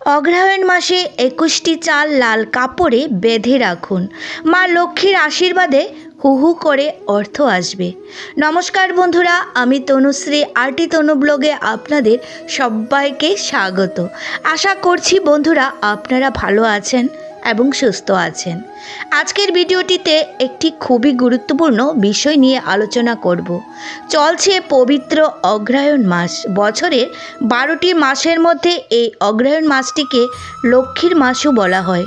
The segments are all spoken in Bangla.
অগ্রহায়ণ মাসে একুশটি চাল লাল কাপড়ে বেঁধে রাখুন। মা লক্ষ্মীর আশীর্বাদে হু হু করে অর্থ আসবে। নমস্কার বন্ধুরা, আমি তনুশ্রী আরটি তনু ব্লগে আপনাদের সবাইকে স্বাগত। আশা করছি বন্ধুরা আপনারা ভালো আছেন। এবং সুস্থ আছেন। আজকের ভিডিওটিতে একটি খুবই গুরুত্বপূর্ণ বিষয় নিয়ে আলোচনা করব। চলছে পবিত্র অগ্রহায়ণ মাস। বছরের বারোটি মাসের মধ্যে এই অগ্রহায়ণ মাসটিকে লক্ষ্মীর মাসও বলা হয়।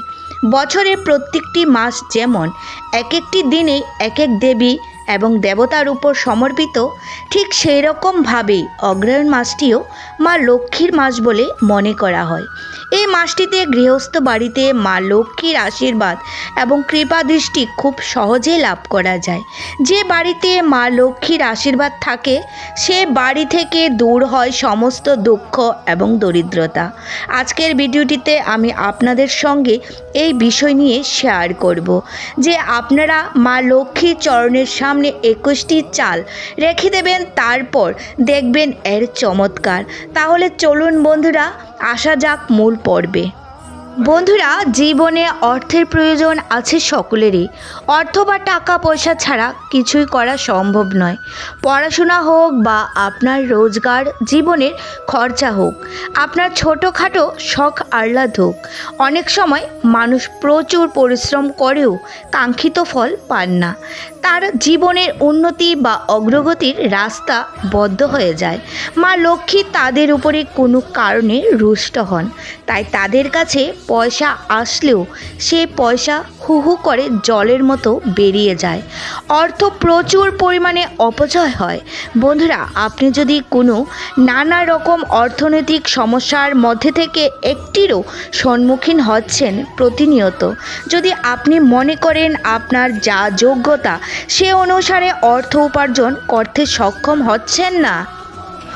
বছরের প্রত্যেকটি মাস যেমন এক একটি দিনে এক এক দেবী এবং দেবতার উপর সমর্পিত, ঠিক সেই রকমভাবেই অগ্রহায়ণ মাসটিও মা লক্ষ্মীর মাস বলে মনে করা হয়। এই মাসটিতে গৃহস্থ বাড়িতে মা লক্ষ্মীর আশীর্বাদ এবং কৃপা দৃষ্টি খুব সহজে লাভ করা যায়। যে বাড়িতে মা লক্ষ্মীর আশীর্বাদ থাকে, সে বাড়ি থেকে দূর হয় সমস্ত দুঃখ এবং দরিদ্রতা। আজকের ভিডিওটিতে আমি আপনাদের সঙ্গে এই বিষয় নিয়ে শেয়ার করব, যে আপনারা মা লক্ষ্মীর চরণের সামনে একুশটি চাল রেখে দেবেন, তারপর দেখবেন এর চমৎকার। তাহলে চলুন বন্ধুরা আসা যাক মূল পর্বে। বন্ধুরা, জীবনে অর্থের প্রয়োজন আছে সকলেরই। অর্থ বা টাকা, পয়সা ছাড়া কিছুই করা সম্ভব নয়। পড়াশোনা হোক বা আপনার রোজগার, জীবনের খরচা হোক, আপনার ছোটোখাটো শখ আহ্লাদ হোক, অনেক সময় মানুষ প্রচুর পরিশ্রম করেও কাঙ্ক্ষিত ফল পান না। তার জীবনের উন্নতি বা অগ্রগতির রাস্তা বদ্ধ হয়ে যায়। মা লক্ষ্মী তাদের উপরে কোনো কারণে রুষ্ট হন। তাই তাদের কাছে পয়সা আসলেও সে পয়সা হু হু করে জলের মতো বেরিয়ে যায়। অর্থ প্রচুর পরিমাণে অপচয় হয়। বন্ধুরা, আপনি যদি কোনো নানা রকম অর্থনৈতিক সমস্যার মধ্যে থেকে একটিরও সম্মুখীন হচ্ছেন প্রতিনিয়ত, যদি আপনি মনে করেন আপনার যা যোগ্যতা, সে অনুসারে অর্থ উপার্জন করতে সক্ষম হচ্ছেন না।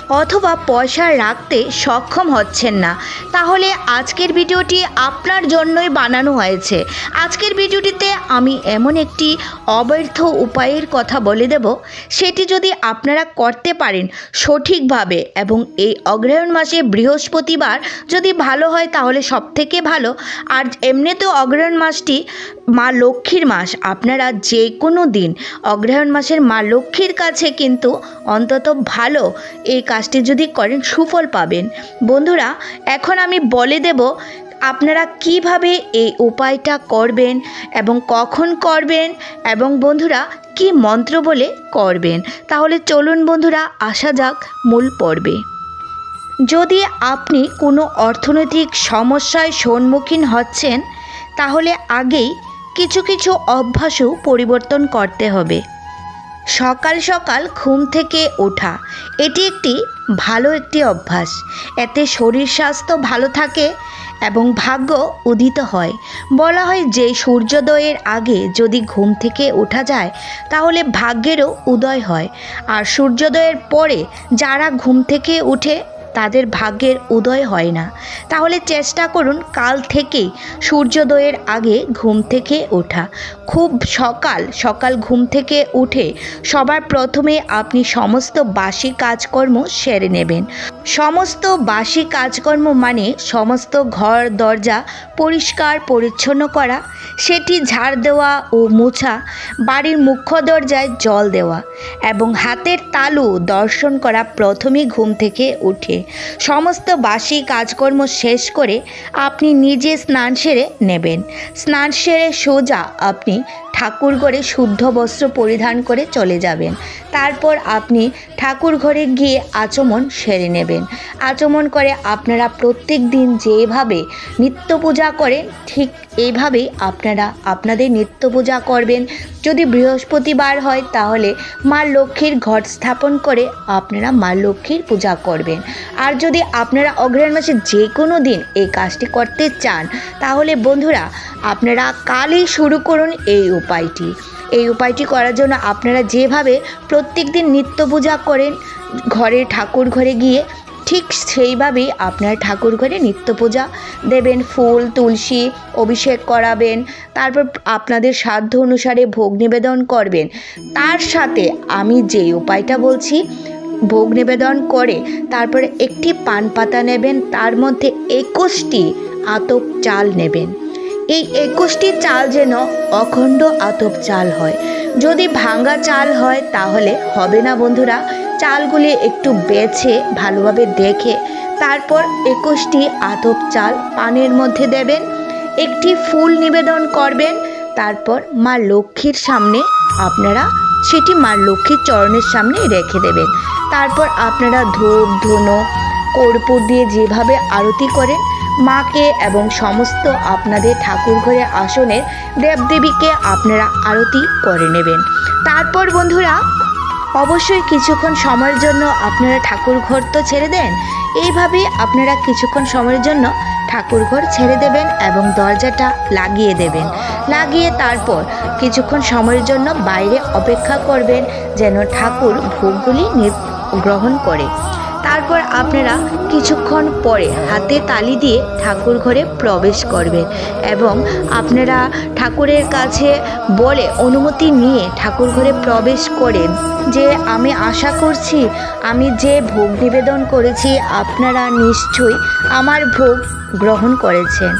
অথবা পয়সা রাখতে সক্ষম হচ্ছেন না। তাহলে আজকের ভিডিওটি আপনার জন্যই বানানো হয়েছে। আজকের ভিডিওটিতে আমি এমন একটি অবৈধ উপায়ের কথা বলে দেব। সেটি যদি আপনারা করতে পারেন সঠিকভাবে এবং এই অগ্রহায়ণ মাসে বৃহস্পতিবার যদি ভালো হয় তাহলে সব থেকে ভালো। আর এমনিতেও অগ্রহায়ণ মাসটি মা লক্ষ্মীর মাস। আপনারা যে কোনো দিন অগ্রহায়ণ মাসের মা লক্ষ্মীর কাছে কিন্তু অন্তত ভালো এই কাজটি যদি করেন, সুফল পাবেন। বন্ধুরা, এখন আমি বলে দেব আপনারা কীভাবে এই উপায়টা করবেন এবং কখন করবেন এবং বন্ধুরা, কি মন্ত্র বলে করবেন। তাহলে চলুন বন্ধুরা, আসা যাক মূল পর্বে। যদি আপনি কোনো অর্থনৈতিক সমস্যায় সম্মুখীন হচ্ছেন, তাহলে আগেই কিছু কিছু অভ্যাসও পরিবর্তন করতে হবে। সকাল সকাল ঘুম থেকে ওঠা। এটি একটি ভালো একটি অভ্যাস। এতে শরীর স্বাস্থ্য ভালো থাকে এবং ভাগ্য উদিত হয়। বলা হয় যে সূর্যোদয়ের আগে যদি ঘুম থেকে ওঠা যায়, তাহলে ভাগ্যেরও উদয় হয়। আর সূর্যোদয়ের পরে যারা ঘুম থেকে উঠে তাদের ভাগ্যের উদয় হয় না। তাহলে চেষ্টা করুন কাল থেকেই সূর্যোদয়ের আগে ঘুম থেকে ওঠা। খুব সকাল সকাল ঘুম থেকে উঠে সবার প্রথমে আপনি সমস্ত বাসি কাজকর্ম সেরে নেবেন। সমস্ত বাসি কাজকর্ম মানে সমস্ত ঘর, দরজা পরিষ্কার, পরিচ্ছন্ন করা, সেটি ঝাড় দেওয়া ও মোছা, বাড়ির মুখ্য দরজায় জল দেওয়া এবং হাতের তালু দর্শন করা প্রথমেই ঘুম থেকে উঠে। সমস্ত বাসি কাজকর্ম শেষ করে আপনি নিজে স্নান সেরে নেবেন। স্নান সেরে সোজা আপনি ঠাকুর ঘরে শুদ্ধ বস্ত্র পরিধান করে চলে যাবেন। তারপর আপনি ঠাকুর ঘরে গিয়ে আচমন সেরে নেবেন। আচমন করে আপনারা প্রত্যেক দিন যেভাবে নিত্য পূজা করেন, ঠিক এইভাবেই আপনারা আপনাদের নিত্য পূজা করবেন। যদি বৃহস্পতিবার হয়, তাহলে মা লক্ষ্মীর ঘট স্থাপন করে আপনারা মা লক্ষ্মীর পূজা করবেন। আর যদি আপনারা অগ্রহায়ণ মাসে যে কোনো দিন এই কাজটি করতে চান, তাহলে বন্ধুরা, আপনারা কালই শুরু করুন এই উপায়টি। এই উপায়টি করার জন্য আপনারা যেভাবে প্রত্যেক দিন নিত্য পূজা করেন, ঘরে ঠাকুর ঘরে গিয়ে ঠিক সেইভাবেই আপনার ঠাকুর ঘরে নিত্য পূজা দেবেন। ফুল, তুলসী অভিষেক করাবেন, তারপর আপনাদের সাধ্য অনুসারে ভোগ নিবেদন করবেন। তার সাথে আমি যে উপায়টা বলছি, ভোগ নিবেদন করে তারপরে একটি পান পাতা নেবেন, তার মধ্যে একুশটি আতপ চাল নেবেন। এই একুশটি চাল যেন অখণ্ড আতপ চাল হয়। যদি ভাঙ্গা চাল হয়, তাহলে হবে না বন্ধুরা। চালগুলি একটু বেছে, ভালোভাবে দেখে তারপর একুশটি আতপ চাল পানের মধ্যে দেবেন। একটি ফুল নিবেদন করবেন। তারপর মা লক্ষ্মীর সামনে আপনারা সেটি মা লক্ষ্মীর চরণের সামনে রেখে দেবেন। তারপর আপনারা ধূপ, ধুনো, কর্পূর দিয়ে যেভাবে আরতি করেন মাকে এবং সমস্ত আপনাদের ঠাকুর ঘরে আসনের দেবদেবীকে আপনারা আরতি করে নেবেন। তারপর বন্ধুরা, অবশ্যই কিছুক্ষণ সময়ের জন্য আপনারা ঠাকুর ঘর তো ছেড়ে দেন, এইভাবেই আপনারা কিছুক্ষণ সময়ের জন্য ঠাকুর ঘর ছেড়ে দেবেন এবং দরজাটা লাগিয়ে দেবেন। লাগিয়ে তারপর কিছুক্ষণ সময়ের জন্য বাইরে অপেক্ষা করবেন যেন ঠাকুর ভোগগুলি গ্রহণ করে। তারপর আপনারা কিছুক্ষণ পরে হাতে তালি দিয়ে ঠাকুর ঘরে প্রবেশ করবেন এবং আপনারা ঠাকুরের কাছে বলে অনুমতি নিয়ে ঠাকুর ঘরে প্রবেশ করেন যে আমি আশা করছি, আমি যে ভোগ নিবেদন করেছি আপনারা নিশ্চয়ই আমার ভোগ গ্রহণ করেছেন।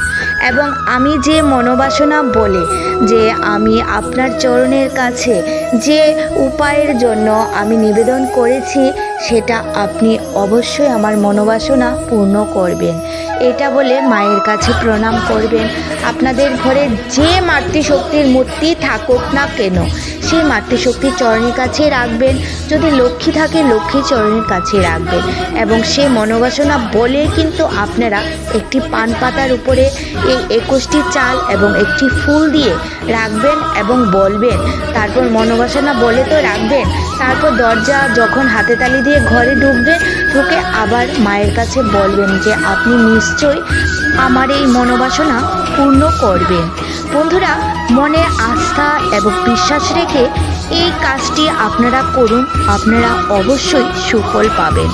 এবং আমি যে মনোবাসনা বলে যে আমি আপনার চরণের কাছে যে উপায়ের জন্য আমি নিবেদন করেছি সেটা আপনি অবশ্যই আমার মনোবাসনা পূর্ণ করবেন। এটা বলে মায়ের কাছে প্রণাম করবেন। আপনাদের ঘরে যে মাতৃশক্তির মূর্তি থাকুক না কেন, সেই মাতৃশক্তির চরণের কাছে রাখবেন। যদি লক্ষ্মী থাকে, লক্ষ্মী চরণের কাছে রাখবেন। এবং সেই মনোবাসনা বলে কিন্তু আপনারা একটি পান পাতার উপরে এই একুশটি চাল এবং একটি ফুল দিয়ে রাখবেন এবং বলবেন, তারপর মনোবাসনা বলে তো রাখবেন, তারপর দরজা যখন হাতে তালি দিয়ে ঘরে ঢুকবেন ঢুকে আবার মায়ের কাছে বলবেন যে আপনি নিশ্চয়ই আমার এই মনোবাসনা পূর্ণ করবেন। বন্ধুরা, মনে আস্থা এবং বিশ্বাস রেখে এই কাজটি আপনারা করুন, আপনারা অবশ্যই সুফল পাবেন।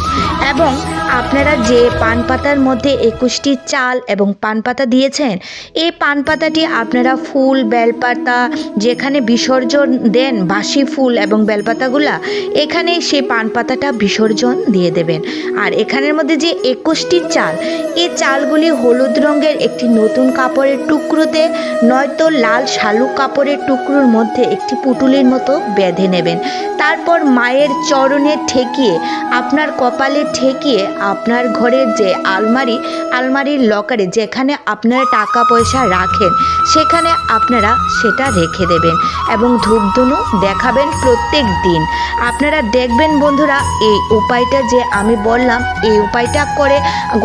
এবং আপনারা যে পান পাতার মধ্যে একুশটি চাল এবং পান পাতা দিয়েছেন, এই পান পাতাটি আপনারা ফুল, বেলপাতা, যেখানে বিসর্জন দেন বাসি ফুল এবং বেলপাতাগুলা এখানে সেই পান পাতাটা বিসর্জন দিয়ে দেবেন। আর এখানের মধ্যে যে একুশটি চাল, এই চালগুলি হলুদ রঙের একটি নতুন কাপড়ের টুকরোতে, নয়তো লাল শালুক কাপড়ের টুকরোর মধ্যে একটি পুটুলির মতো বেঁধে নেবেন। তারপর মায়ের চরণে ঠেকিয়ে, আপনার কপালে ঠেকিয়ে, আপনার ঘরের যে আলমারি, আলমারির লকারে যেখানে আপনারা টাকা পয়সা রাখেন, সেখানে আপনারা সেটা রেখে দেবেন এবং ধূপধুনু দেখাবেন প্রত্যেক দিন। আপনারা দেখবেন বন্ধুরা, এই উপায়টা যে আমি বললাম, এই উপায়টা করে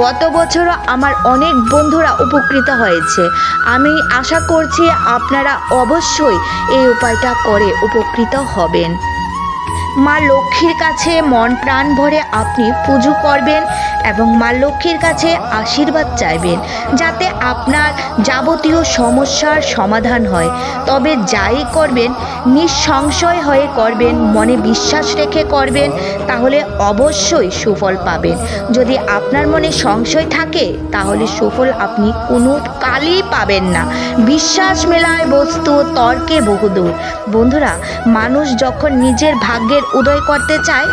গত বছরও আমার অনেক বন্ধুরা উপকৃত হয়েছে। আমি আশা করছি আপনারা অবশ্যই এই উপায়টা করে উপকৃত হবেন। মা লক্ষ্মীর কাছে মন প্রাণ ভরে আপনি পুজো করবেন এবং মা লক্ষ্মীর কাছে আশীর্বাদ চাইবেন যাতে আপনার যাবতীয় সমস্যার সমাধান হয়। তবে যাই করবেন, নিঃসংশয় হয়ে করবেন, মনে বিশ্বাস রেখে করবেন, তাহলে অবশ্যই সুফল পাবেন। যদি আপনার মনে সংশয় থাকে, তাহলে সুফল আপনি কোনো কালই পাবেন না। বিশ্বাস মেলায় বস্তু, তর্কে বহুদূর। বন্ধুরা, মানুষ যখন নিজের ভাগ্যের উদয় করতে চায়,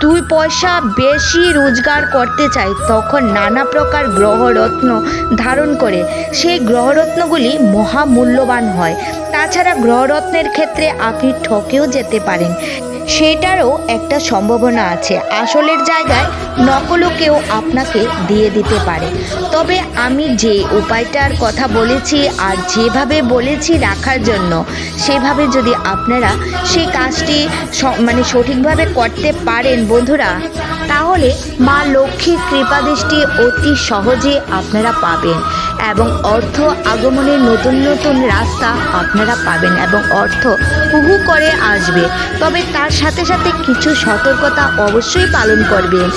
দুই পয়সা বেশি রোজগার করতে চায়। তখন নানা প্রকার গ্রহরত্ন ধারণ করে। সেই গ্রহরত্নগুলি মহামূল্যবান হয়। তাছাড়া গ্রহরত্নের ক্ষেত্রে আপনি ঠকেও যেতে পারেন। সেটারও একটা সম্ভাবনা আছে। আসলের জায়গায় নকলও কেউ আপনাকে দিয়ে দিতে পারে। তবে আমি যে উপায়টার কথা বলেছি আর যেভাবে বলেছি রাখার জন্য, সেভাবে যদি আপনারা সেই কাজটি মানে সঠিকভাবে করতে পারেন বন্ধুরা, তাহলে মা লক্ষ্মীর কৃপাদৃষ্টি অতি সহজে আপনারা পাবেন এবং অর্থ আগমনের নতুন নতুন রাস্তা আপনারা পাবেন এবং অর্থ হুহু করে আসবে। তবে তার সাথে সাথে কিছু সতর্কতা অবশ্যই পালন করবেন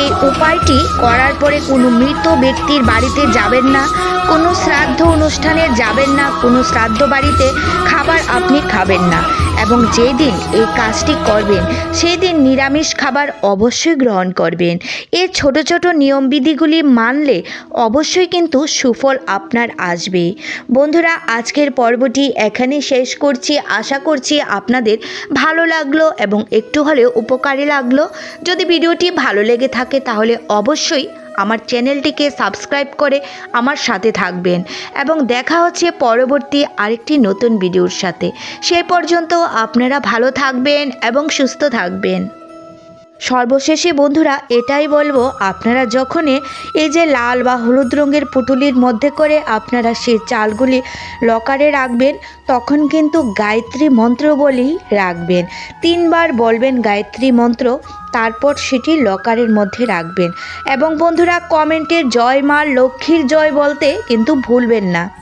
এই উপায়টি করার পরে কোনো মৃত ব্যক্তির বাড়িতে যাবেন না, কোনো শ্রাদ্ধ অনুষ্ঠানে যাবেন না, কোনো শ্রাদ্ধ বাড়িতে খাবার আপনি খাবেন না। এবং যেই দিন এই কাজটি করবেন সেই দিন নিরামিষ খাবার অবশ্যই গ্রহণ করবেন। এই ছোট ছোট নিয়মবিধিগুলি মানলে অবশ্যই কিন্তু সুফল আপনার আসবে। বন্ধুরা, আজকের পর্বটি এখানে শেষ করছি। আশা করছি আপনাদের ভালো লাগল এবং একটু হলেও উপকারী লাগল। যদি ভিডিওটি ভালো লেগে থাকে তাহলে অবশ্যই আমার চ্যানেলটিকে সাবস্ক্রাইব করে আমার সাথে থাকবেন এবং দেখা হচ্ছে পরবর্তী আরেকটি নতুন ভিডিওর সাথে। সে পর্যন্ত আপনারা ভালো থাকবেন এবং সুস্থ থাকবেন। সর্বশেষে বন্ধুরা এটাই বলব, আপনারা যখনই এই যে লাল বা হলুদ রঙের পুটুলির মধ্যে করে আপনারা সেই চালগুলি লকারে রাখবেন, তখন কিন্তু গায়ত্রী মন্ত্র বলেই রাখবেন। তিনবার বলবেন গায়ত্রী মন্ত্র, তারপর সেটি লকারের মধ্যে রাখবেন। এবং বন্ধুরা কমেন্টে জয় মা লক্ষ্মীর জয় বলতে কিন্তু ভুলবেন না।